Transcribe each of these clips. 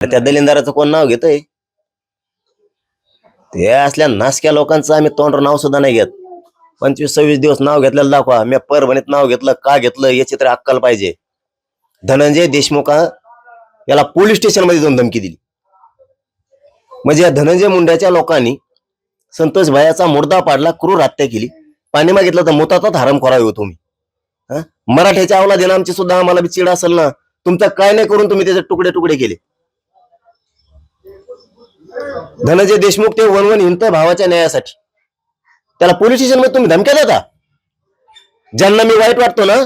त्या दलिंदाराचं कोण नाव घेतय? ते असल्या नासक्या लोकांचं आम्ही तोंडर नाव सुद्धा नाही घेत. पंचवीस सव्वीस दिवस नाव घेतलेलं दाखवा. मी परभणीत नाव घेतलं का घेतलं याची तर अक्कल पाहिजे. धनंजय देशमुख याला पोलीस स्टेशनमध्ये जाऊन धमकी दिली. म्हणजे या धनंजय मुंड्याच्या लोकांनी संतोष भायाचा मुर्दा पाडला क्रूर हत्या केली. पाणी मागितलं तर मुताचाच हराम करावे हो तुम्ही. मराठ्याच्या मराठ्याच्या अवलादीनं आमची सुद्धा आम्हाला चिड असेल ना. तुमचं काय नाही करून तुम्ही त्याचे तुकडे तुकडे केले. धनंजय देशमुख ते वनवन हिंत भावाच्या न्यायासाठी. त्याला पोलीस स्टेशनमध्ये तुम्ही धमक्या देता? ज्यांना मी वाईट वाटतो ना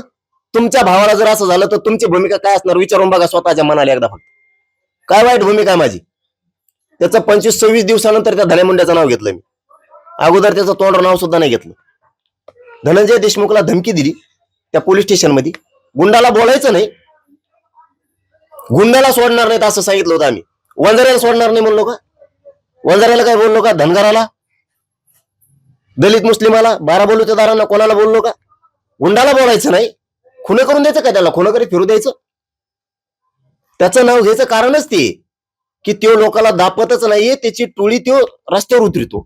तुमच्या भावाला जर असं झालं तर तुमची भूमिका काय असणार? विचारून बघा स्वतःच्या मनाला एकदा फक्त. काय वाईट भूमिका आहे माझी? त्याचं पंचवीस सव्वीस दिवसानंतर त्या धनेमुंड्याचं नाव घेतलं मी. अगोदर त्याचं तोंड नाव सुद्धा नाही घेतलं. धनंजय देशमुखला धमकी दिली त्या पोलीस स्टेशनमध्ये. गुंडाला बोलायचं नाही. गुंडाला सोडणार नाहीत असं सांगितलं होतं आम्ही. वंजाऱ्याला सोडणार नाही म्हणलो का? वंजाऱ्याला काय बोललो का? धनगराला? दलित मुस्लिमाला? बारा बोलूच्या दारांना कोणाला बोललो का? गुंडाला बोलायचं नाही. खुन करून द्यायचं का त्याला? खुन करी फिरू द्यायचं? त्याचं नाव घ्यायचं कारणच ते. की त्यो लोकाला दापतच नाहीये त्याची टोळी त्यो रस्त्यावर उतरतो.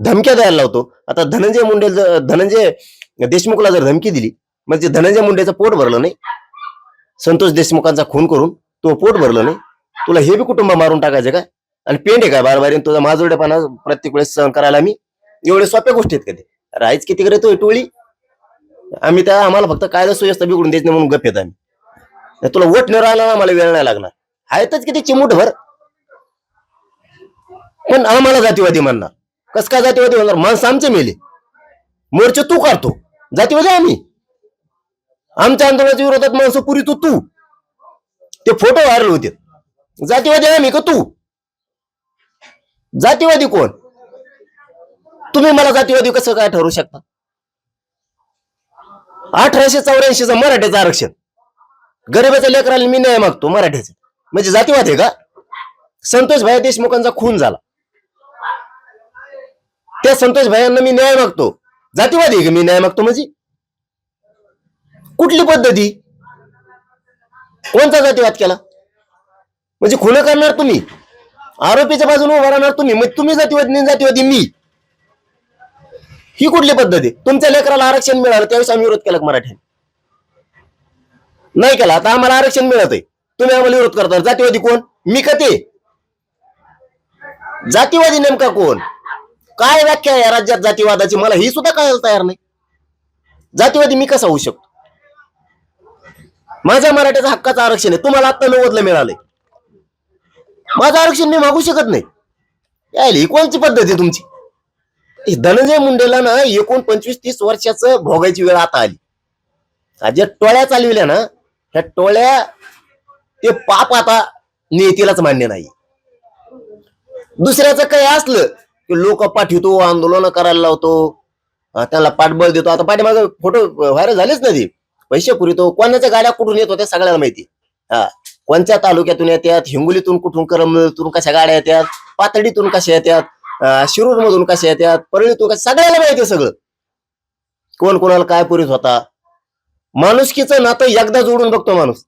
धमक्या द्यायला लावतो. आता धनंजय मुंडे धनंजय देशमुखला जर धमकी दिली म्हणजे धनंजय मुंडेचं पोट भरलं नाही. संतोष देशमुखांचा खून करून तो पोट भरलं नाही. तुला हे बी कुटुंब मारून टाकायचं काय आणि पेंड आहे काय बारबारी तुझा माजोड्यापणा प्रत्येक वेळेस सहन करायला मी एवढे सोप्या गोष्टी आहेत का ते? राहायच किती करतोय टोळी? आम्ही त्या आम्हाला फक्त कायदा सुव्यवस्था बिघडून द्यायचं नाही म्हणून गप येत आम्ही. तुला वोट न राहिला ना आम्हाला वेळ नाही लागणार. आहेतच किती चिमूट भर पण आम्हाला जातीवादी म्हणणार. कस काय जातीवादी म्हणणार माणसं आमचे मेले. मोर्चे तू काढतो. जातीवादी आम्ही. आमच्या आंदोलनाच्या विरोधात माणसं पुरी तू तू. ते फोटो व्हायरल होते. जातीवादी आम्ही का तू? जातीवादी कोण? तुम्ही मला जातीवादी कसं काय ठरवू शकता? अठराशे चौऱ्याऐंशीचं मराठ्याचं आरक्षण. गरीबाच्या लेकराला मी न्याय मागतो मराठ्याचे. म्हणजे जातीवाद आहे का? संतोष भाई देशमुखांचा खून झाला. त्या संतोष भाईंना मी न्याय मागतो. जातीवादी आहे का मी न्याय मागतो म्हणजे? कुठली पद्धती? कोणता जातीवाद केला? म्हणजे खून करणार तुम्ही? आरोपीच्या बाजूने उभा राहणार तुम्ही. मग तुम्ही जातीवादी जातीवादी मी. ही कुठली पद्धत आहे? तुमच्या लेकराला आरक्षण मिळालं त्यावेळेस आम्ही विरोध केला मराठ्याने? नाही केला. आता आम्हाला आरक्षण मिळत आहे तुम्ही आम्हाला विरोध करता. जातीवादी कोण? मी का ते? जातीवादी नेमका कोण? काय व्याख्या आहे राज्यात जातीवादाची? मला ही सुद्धा कळायला तयार नाही. जातीवादी मी कसा होऊ शकतो? माझ्या मराठ्याचा हक्काचं आरक्षण आहे. तुम्हाला आता नव्वदला मिळालंय. माझं आरक्षण मी मागू शकत नाही. यायला ही कोणची पद्धत आहे तुमची? धनंजय मुंडेला ना एकूण पंचवीस तीस वर्षाचं भोगायची वेळ आता आली. ज्या टोळ्या चालविल्या ना ह्या टोळ्या ते पाप आता नियतीलाच मान्य नाही. दुसऱ्याचं काही असलं की लोक पाठवतो आंदोलन करायला लावतो त्याला पाठबळ देतो. आता पाठीमागे फोटो व्हायरल झालेच ना ते. पैसे पुरवतो. कोणाच्या गाड्या कुठून येतो त्या सगळ्याला माहिती. हा. कोणत्या तालुक्यातून येतात हिंगोलीतून कुठून करमतून कशा गाड्या येतात पातळीतून कशा येतात शिरूर मधून कशा येतात परळीतून कशा सगळ्याला माहिती सगळं. कोण कोणाला काय पुरीत होता? माणुसकीचं नातं एकदा जोडून बघतो माणूस.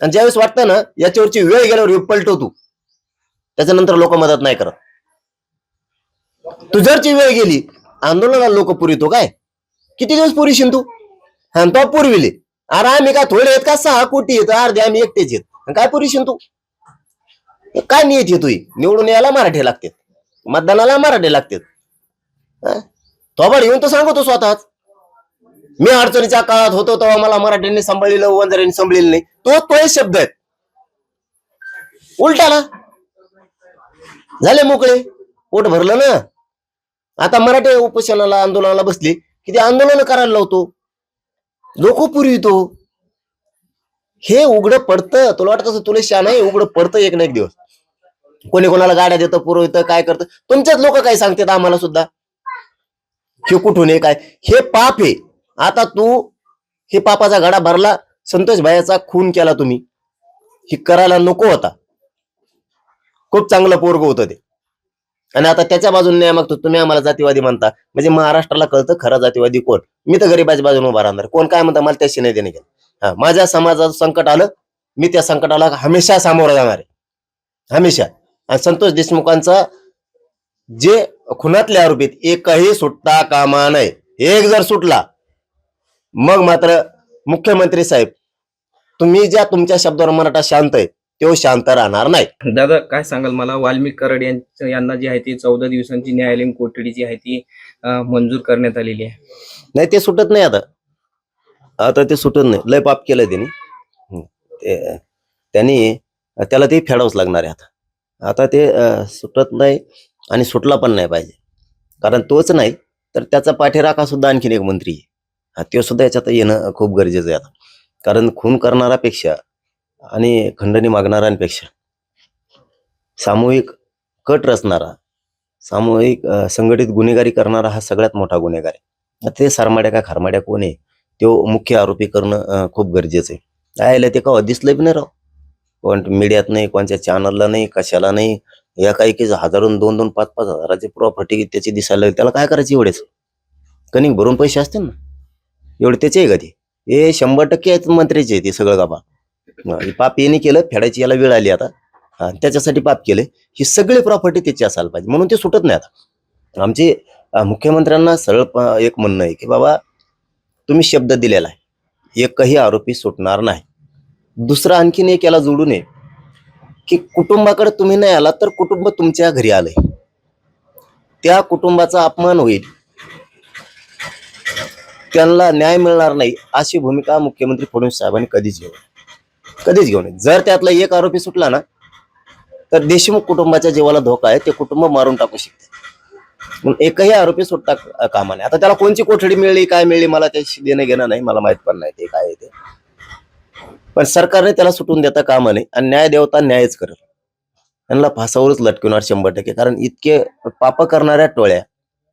आणि ज्यावेळेस वाटतं ना याच्यावरची वेळ गेल्यावर पलटव पलटवतो त्याच्यानंतर लोक मदत नाही करत. तुझ्यावरची वेळ गेली आंदोलनाला लोक पुरितो काय? किती दिवस पुरीशील तू? हा तो पुरविले. अरे आम्ही का थोडे आहेत का? सहा कोटी येत अर्धे आम्ही एकटेच येत आणि काय पोरिशन तू? काय नियत येतोय निवडून यायला मराठी लागते मतदानाला मराठी लागते थोबाड येऊन तर सांगतो स्वतःच. मी अडचणीच्या काळात होतो तेव्हा मला मराठ्यांनी सांभाळलेलं वंजाऱ्यांनी सांभाळलेलं नाही. तो तो शब्द आहेत उलटाला झाले मोकळे. पोट भरलं ना. आता मराठी उपोषणाला आंदोलनाला बसली. की ते आंदोलन करायला लावतो. लोक पुरवितो. हे उघडं पडतं. तुला वाटत असं तुला शान आहे उघडं पडतं एक ना एक दिवस. कोणी कोणाला गाड्या देतं पुरवतं काय करतं. तुमच्याच लोक काय सांगतात आम्हाला सुद्धा? हे कुठून हे काय? हे पाप आहे. आता तू हे पापाचा गाडा भरला संतोष भायाचा खून केला तुम्ही. हे करायला नको होता खूप चांगलं पोरग होतं ते. आणि आता त्याच्या बाजूने न्याय मागतो तुम्ही आम्हाला जातीवादी म्हणता. म्हणजे महाराष्ट्राला कळतं खरा जातीवादी कोण. मी तर गरीबाच्या बाजूने उभा राहणार. कोण काय म्हणता मला त्याशी नाही देणे गेलं माझ्या समाजाचं संकट आलं मी त्या संकटाला हमेशा सामोरं जाणार आहे. हमेशा. आणि संतोष देशमुखांचा जे खुनातले आरोपी आहेत एकही सुटता कामा नये. एक जर सुटला मग मात्र मुख्यमंत्री साहेब तुम्ही ज्या तुमच्या शब्दावर मराठा शांत आहे तो शांत राहणार नाही. दादा काय सांगाल मला? वाल्मिक कराड यांना जी आहे ती चौदा दिवसांची न्यायालयीन कोठडी जी आहे ती मंजूर करण्यात आलेली आहे. नाही ते सुटत नाही आता. आता ते सुटत नाही. लय पाप केलंय त्यांनी. ते- त्यांनी त्याला ते फेडावंच लागणार आहे आता. आता ते सुटत नाही आणि सुटला पण नाही पाहिजे. कारण तोच नाही तर त्याचा पाठीराखा सुद्धा आणखीन एक मंत्री आहे. हा, तो सुद्धा याच्यात येणं खूप गरजेचं आहे आता. कारण खून करणारापेक्षा आणि खंडणी मागणाऱ्यांपेक्षा सामूहिक कट रचणारा सामूहिक संघटित गुन्हेगारी करणारा हा सगळ्यात मोठा गुन्हेगार आहे. ते सारमाड्या का खारमाड्या कोण आहे? तो मुख्य आरोपी करणं खूप गरजेचं आहे. यायला ते का दिसलं पण नाही राव. कोण मीडियात नाही कोणत्या चॅनलला नाही कशाला नाही या काही की हजारून दोन दोन पाच पाच हजाराची प्रॉपर्टी त्याची दिसायला लागली. त्याला काय करायची एवढेच? कणिक भरून पैसे असतील ना? एवढे त्याचे आहे का ते? हे शंभर टक्के आहेत मंत्र्याचे ते सगळं गाबा पाप येणे केलं फेडायची याला वेळ आली आता. हा, त्याच्यासाठी पाप केले. ही सगळी प्रॉपर्टी त्याची असायला पाहिजे. म्हणून ते सुटत नाही आता. आमचे मुख्यमंत्र्यांना सरळ एक म्हणणं आहे की बाबा तुम्ही शब्द दिलेला आहे. एकही आरोपी सुटणार नाही. दुसरं आणखीन एक याला जोडू नये. की कुटुंबाकडे तुम्ही नाही आला तर कुटुंब तुमच्या घरी आलंय. त्या कुटुंबाचा अपमान होईल. त्यांना न्याय मिळणार नाही अशी भूमिका मुख्यमंत्री फडणवीस साहेबांनी कधीच घेऊ कधीच घेऊ नये. जर त्यातला एक आरोपी सुटला ना तर देशमुख कुटुंबाच्या जीवाला धोका आहे ते कुटुंब मारून टाकू शकते. पण एकही आरोपी सुटता कामा नाही. आता त्याला कोणची कोठडी मिळली काय मिळली मला त्याशी देणं घेणं नाही मला माहीत पण नाही ते काय आहे ते. पण सरकारने त्याला सुटून देता कामा नाही आणि न्याय देवता न्यायच करेल. त्यांना फासावरच लटकवणार शंभर टक्के. कारण इतके पाप करणाऱ्या टोळ्या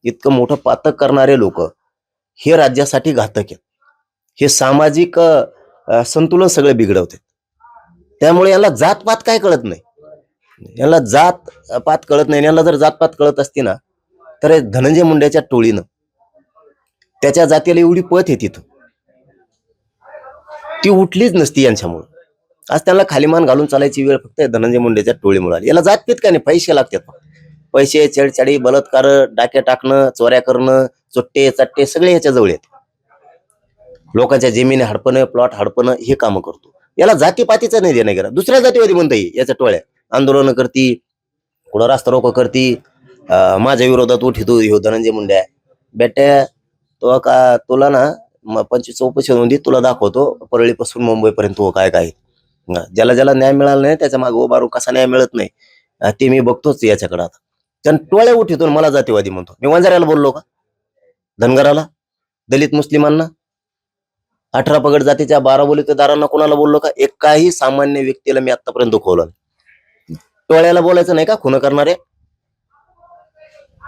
इतकं मोठं पातक करणारे लोक हे राज्यासाठी घातक आहेत. हे सामाजिक संतुलन सगळे बिघडवते त्यामुळे याला जातपात काय कळत नाही. याला जात पात कळत नाही. याला जर जातपात कळत असती ना तर धनंजय मुंड्याच्या टोळीनं त्याच्या जातीला एवढी पत आहे तिथं. ती उठलीच नसती यांच्यामुळं. आज त्यांना खालीमान घालून चालायची वेळ फक्त धनंजय मुंडेच्या टोळीमुळे आली. याला जातपीत काय नाही? पैसे लागतात पैसे छेडछाडी बलात्कार डाके टाकणं चोऱ्या करणं चोट्टे चट्टे सगळे याच्या जवळ लोकांच्या जमिनी हडपणं प्लॉट हडपणं हे कामं करतो. याला जातीपातीचं नाही देणं गेला दुसऱ्या जातीवादी म्हणता येईल याच्या टोळ्या. आंदोलन करती कुठं रास्ता रोको करती माझ्या विरोधात उठितो ह्यो धनंजय मुंड्या बेट्या तो का तुला ना पंचवीस चौपशी नोंदी तुला दाखवतो परळीपासून मुंबईपर्यंत हो काय काय. ज्याला ज्याला न्याय मिळाला नाही त्याच्यामागे उभा कसा न्याय मिळत नाही. ते मी बघतोच याच्याकडे आता. कारण टोळ्या उठितो मला जातीवादी म्हणतो. मी वंजाऱ्याला बोललो का? धनगराला? दलित मुस्लिमांना? अठरा पगड जातीच्या बारा बोलीतेदारांना कोणाला बोललो का? एकाही सामान्य व्यक्तीला मी आतापर्यंत खोवलं टोळ्याला बोलायचं नाही का? खुन करणारे?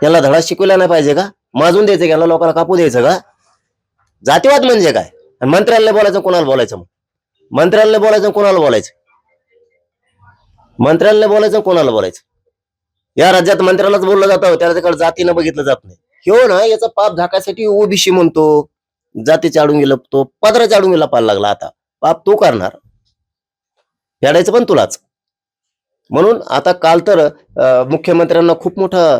याला धडा शिकवला नाही पाहिजे का? माजून द्यायचं का? याला लोकांना कापू द्यायचं का? जातीवाद म्हणजे काय? आणि मंत्र्याला बोलायचं कोणाला बोलायचं मग? मंत्र्याला बोलायचं कोणाला बोलायचं? मंत्र्याला बोलायचं कोणाला बोलायचं? या राज्यात मंत्र्यालाच बोललं जातं त्याच्याकडे जातीनं बघितलं जात नाही. हो ना याचा पाप झाकायसाठी ओबीसी म्हणतो. जातीच्या चाडून गेलं तो पदरा चाडून गेला पाहायला लागला आता. पाप तू करणार. फेडायचं पण तुलाच. म्हणून आता काल तर मुख्यमंत्र्यांना खूप मोठा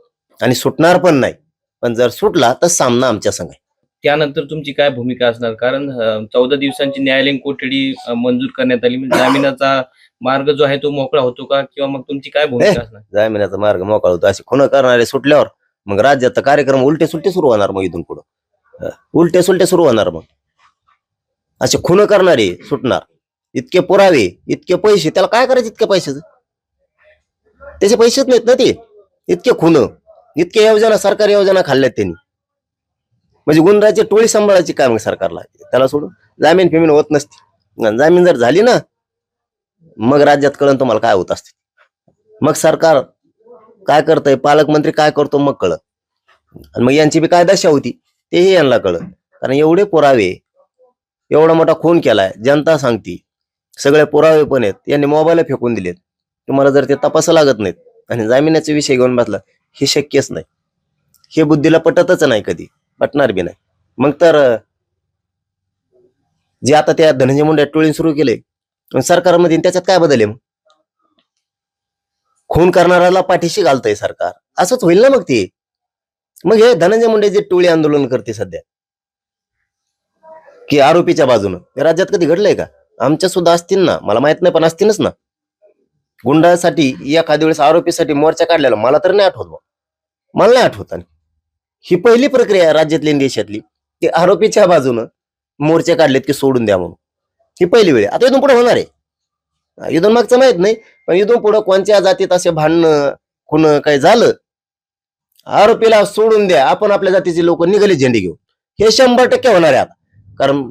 आणि सुटणार पण नाही. पण जर सुटला तर सामना आमच्या संघ आहे. त्यानंतर तुमची काय भूमिका असणार? कारण चौदा दिवसांची न्यायालयीन कोठडी मंजूर करण्यात आली. म्हणजे जामिनाचा मार्ग जो आहे तो मोकळा होतो का? किंवा मग तुमची काय भूमिका असणार? जामिनाचा मार्ग मोकळा होतो. असे खुन करणारे सुटल्यावर मग राज्याचा कार्यक्रम उलटे सुलटे सुरू होणार मग इथून पुढं. उलटे सुलटे सुरू होणार मग. असे खुन करणारे सुटणार. इतके पुरावे इतके पैसे त्याला काय करायचे इतके पैशाचं? त्याचे पैसेच नाहीत ना ते. इतके खुन. इतके योजना सरकारी योजना खाल्ल्यात त्यांनी. म्हणजे गुंडराची टोळी सांभाळायची काय सरकारला. त्याला सोडून जामीन फिमीन होत नसते. जामीन जर झाली ना मग राज्यात कळण तुम्हाला काय होत असते. मग सरकार काय करतंय पालकमंत्री काय करतो मग कळत आणि मग यांची बी काय दशा होती तेही यांना कळत कारण एवढे पुरावे एवढा मोठा खून केलाय जनता सांगती. सगळे पुरावे पण आहेत यांनी मोबाईल फेकून दिलेत. तुम्हाला जर ते तपासा लागत नाहीत आणि जामिनाचा विषय घेऊन बसला हे शक्यच नाही. हे बुद्धीला पटतच नाही कधी पटणार बी नाही. मग तर जे आता त्या धनंजय मुंडे टोळीन सुरू केले सरकारमध्ये त्याच्यात काय बदल आहे मग? खून करणाऱ्याला पाठीशी घालतंय सरकार. असंच होईल ना मग ते? मग हे धनंजय मुंडे जे टोळी आंदोलन करते सध्या की आरोपीच्या बाजूनं राज्यात कधी घडलंय का? आमच्या सुद्धा असतील ना मला माहीत नाही पण असतीलच ना. गुंडासाठी एखाद्या वेळेस आरोपीसाठी मोर्चा काढलेला मला तर नाही आठवत मला नाही आठवत ही पहिली प्रक्रिया आहे राज्यातली देशातली. की आरोपीच्या बाजूनं मोर्चे काढलेत की सोडून द्या म्हणून. ही पहिली वेळ आता इथून पुढे होणार आहे. इथून मागचं माहीत नाही पण इथून पुढे कोणत्या जातीत असे भांडणं खुण काही झालं आरोपीला सोडून द्या. आपण आपल्या जातीचे लोक निघाले झेंडे घेऊन. हे शंभर टक्के होणार आहे आता. कारण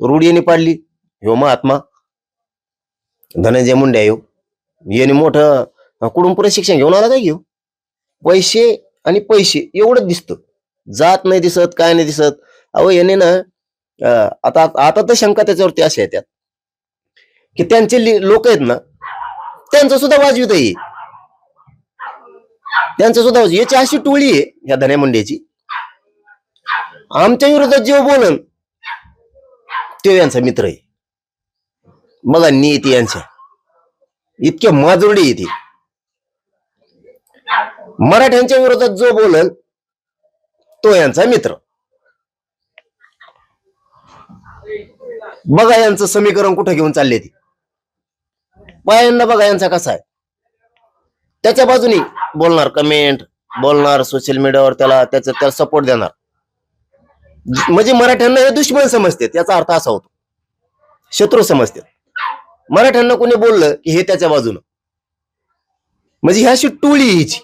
रूढीने पाडली ह्यो महात्मा. धनंजय मुंडे येऊ याने मोठं कुडून प्रशिक्षण शिक्षण घेऊन आला काय घेऊ पैसे आणि पैसे एवढंच दिसतं. जात नाही दिसत काय नाही दिसत. अहो याने ना आता आता तर शंका त्याच्यावरती अशा येतात. की त्यांचे लोक आहेत ना त्यांचं सुद्धा वाजवित आहे. त्यांचं सुद्धा वाजवी याची अशी टोळी आहे या धन्या मुंडेची. आमच्या विरोधात जेव बोलन तो यांचा मित्र आहे. बघा नीती यांच्या इतके माजुर्डी येते मराठ्यांच्या विरोधात जो बोलल तो यांचा मित्र. बघा यांचं समीकरण कुठं घेऊन चालले ते. पायांना बघा यांचा कसा आहे. त्याच्या बाजूनी बोलणार कमेंट बोलणार सोशल मीडियावर त्याला त्याचा त्याला सपोर्ट देणार. म्हणजे मराठ्यांना हे दुश्मन समजते याचा अर्थ असा होतो. शत्रू समजते मराठ्यांना कोणी बोललं की हे त्याच्या बाजूनं? म्हणजे ह्या अशी टोळी हिची.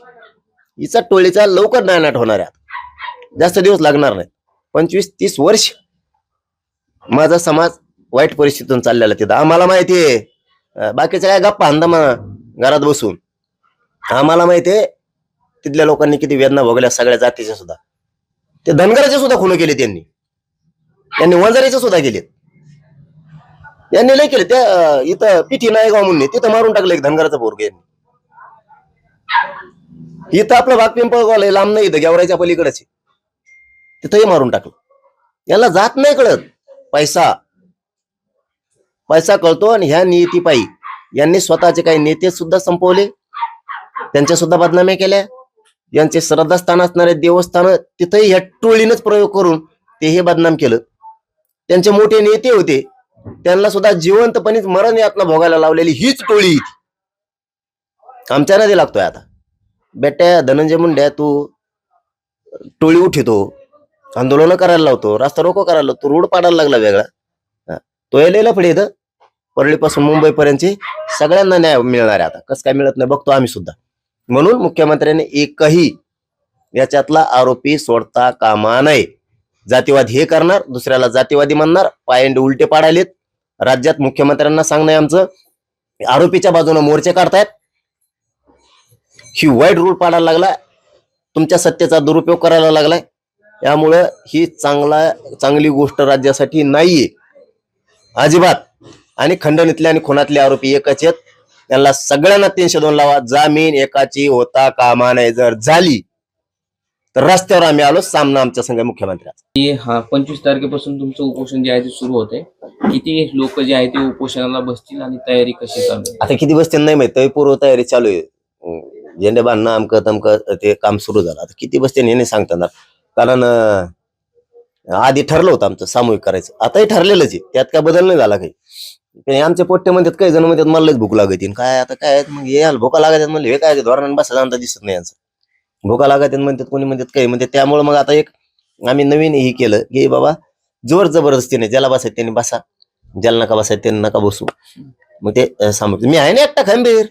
हिचा टोळीचा लवकर नायनाट होणार आहे. जास्त दिवस लागणार नाही पंचवीस तीस वर्ष. माझा समाज वाईट परिस्थितीतून चाललेला तिथं. आम्हाला माहिती आहे बाकीच्या काय गप्पा अंदामा घरात बसून. आम्हाला माहिती आहे तिथल्या लोकांनी किती वेदना भोगल्या सगळ्या जातीच्या सुद्धा. ते धनगराचे सुद्धा खून केले त्यांनी. त्यांनी वंजारीचे सुद्धा केलेत. यांनी लय केलं. त्या इथं पिठी नायगाव म्हणून तिथं मारून टाकलं एक धनगराचा पोरग यांनी. इथं आपलं भाग पिंपळगाव लांब नाही इथं गेवरायच्या पलीकडेच तिथंही मारून टाकलं. याला जात नाही कळत. पैसा. पैसा कळतो आणि ह्या नीतीपायी यांनी स्वतःचे काही नेते सुद्धा संपवले. त्यांच्या सुद्धा बदनाम्या केल्या. यांचे श्रद्धास्थान असणारे देवस्थान तिथेही ह्या टोळीनंच प्रयोग करून ते हे बदनाम केलं. त्यांचे मोठे नेते होते. त्यांना सुद्धा जिवंतपणीच मरण यातना भोगायला लावलेली हीच टोळी. आमच्या नदी लागतोय आता. बेट्या धनंजय मुंड्या तू टोळी उठितो. आंदोलन करायला लावतो. रास्ता रोको करायला लावतो. रोड पाडायला लागला वेगळा. तो यायला पुढे इथं. परळीपासून मुंबईपर्यंत सगळ्यांना न्याय मिळणार आहे आता. कसं काय मिळत नाही बघतो आम्ही सुद्धा. म्हणून मुख्यमंत्र्यांनी एकही याच्यातला आरोपी सोडता कामा नये. जातीवाद हे करणार दुसऱ्याला जातीवादी म्हणणार पायंडे उलटे पाडायलेत. राज्यात मुख्यमंत्र्यांना सांगणं आमचं. आरोपीच्या बाजूने मोर्चे काढतायत. ही वाईट रूल पाडायला लागलाय. तुमच्या सत्तेचा दुरुपयोग करायला लागलाय. त्यामुळं ही चांगला चांगली गोष्ट राज्यासाठी नाहीये. अजिबात. आणि खंडणीतले आणि खुनातले आरोपी एकच आहेत. त्यांना सगळ्यांना तीनशे दोन लावा. जामीन एकाची होता कामा नाही जर झाली तर रस्त्यावर आम्ही आलो सामना आमच्या संघ मुख्यमंत्र्याचा. की हा पंचवीस तारखेपासून तुमचं उपोषण जे आहे ते सुरू होते किती लोक जे आहे ते उपोषणाला बसतील आणि तयारी कशी चालू आता किती बसते नाही माहीत पूर्व तयारी चालू आहे. झेंडे बांधणं अमकं तमकं ते काम सुरू झालं. आता किती बसते हे नाही सांगता येणार कारण आधी ठरलं होतं आमचं सामूहिक करायचं. आताही ठरलेलंच आहे. त्यात काय बदल नाही झाला काही. ते आमचे पोट्टे म्हणतात काही जण म्हणतात मला लयच भूक लागत. काय आता काय मग हे भूका लागत म्हणले हे काय धोरण बसा जाणता दिसत नाही यांचं. भुका लागत म्हणतात कोणी म्हणतात काही. म्हणतात त्यामुळे मग आता एक आम्ही नवीन हे केलं की बाबा जोर जबरदस्तीने ज्याला बसायचं त्यांनी बसा. ज्याला नका बसायचं त्यांनी नका बसू. मग ते अं, सांगतो मी आहे ना एकटा खंबीर?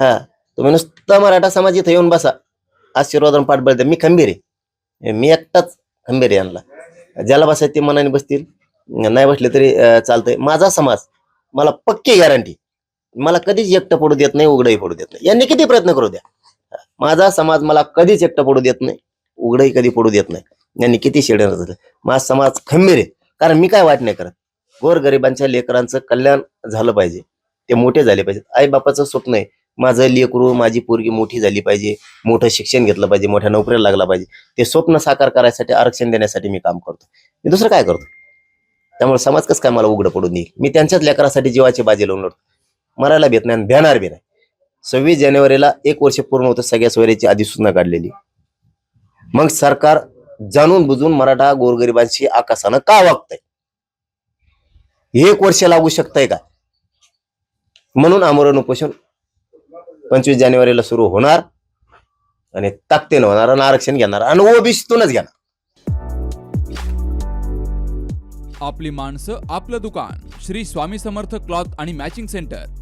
हा. तुम्ही नुसता मराठा समाज इथं येऊन बसा. आशीर्वाद पाठबळ द्या. मी खंबीर आहे. मी एकटाच खंबीर आहे यांना. ज्याला बसायचं ते मनाने बसतील. नाही बसले तरी चालतंय. माझा समाज मला पक्की गॅरंटी मला कधीच एकटं पडू देत नाही उघडही पडू देत नाही. यांनी किती प्रयत्न करू द्या. माझा समाज मला कधीच एकटं पडू देत नाही. उघडही कधी पडू देत नाही. यांनी किती शेडणार झालं माझा समाज खंबीर आहे. कारण मी काय वाट नाही करत. गोरगरिबांच्या लेकरांचं कल्याण झालं पाहिजे. ते मोठे झाले पाहिजेत. आई बापाचं स्वप्न आहे. माझं लेकरू माझी पोरगी मोठी झाली पाहिजे. मोठं शिक्षण घेतलं पाहिजे. मोठ्या नोकरीला लागला पाहिजे. ते स्वप्न साकार करायसाठी आरक्षण देण्यासाठी मी काम करतो. मी दुसरं काय करतो? त्यामुळे समाज कसं काय मला उघडं पडून देईल? मी त्यांच्याच लेकरासाठी जीवाची बाजी लावून लढतो. मरायला भेट नाही आणि भेणार बी नाही. सव्वीस जानेवारीला एक वर्ष पूर्ण होतं सगळ्या सोयरीची अधिसूचना काढलेली. मग सरकार जाणून बुजून मराठा गोरगरिबांशी आकाशानं का वागतंय? एक वर्ष लागू शकतंय का? म्हणून आमरण उपोषण पंचवीस जानेवारीला सुरू होणार आणि ताकदीनं होणार आणि आरक्षण घेणार आणि ओबीसीतूनच घेणार. आपली माणसं आपलं दुकान. श्री स्वामी समर्थ क्लॉथ आणि मॅचिंग सेंटर.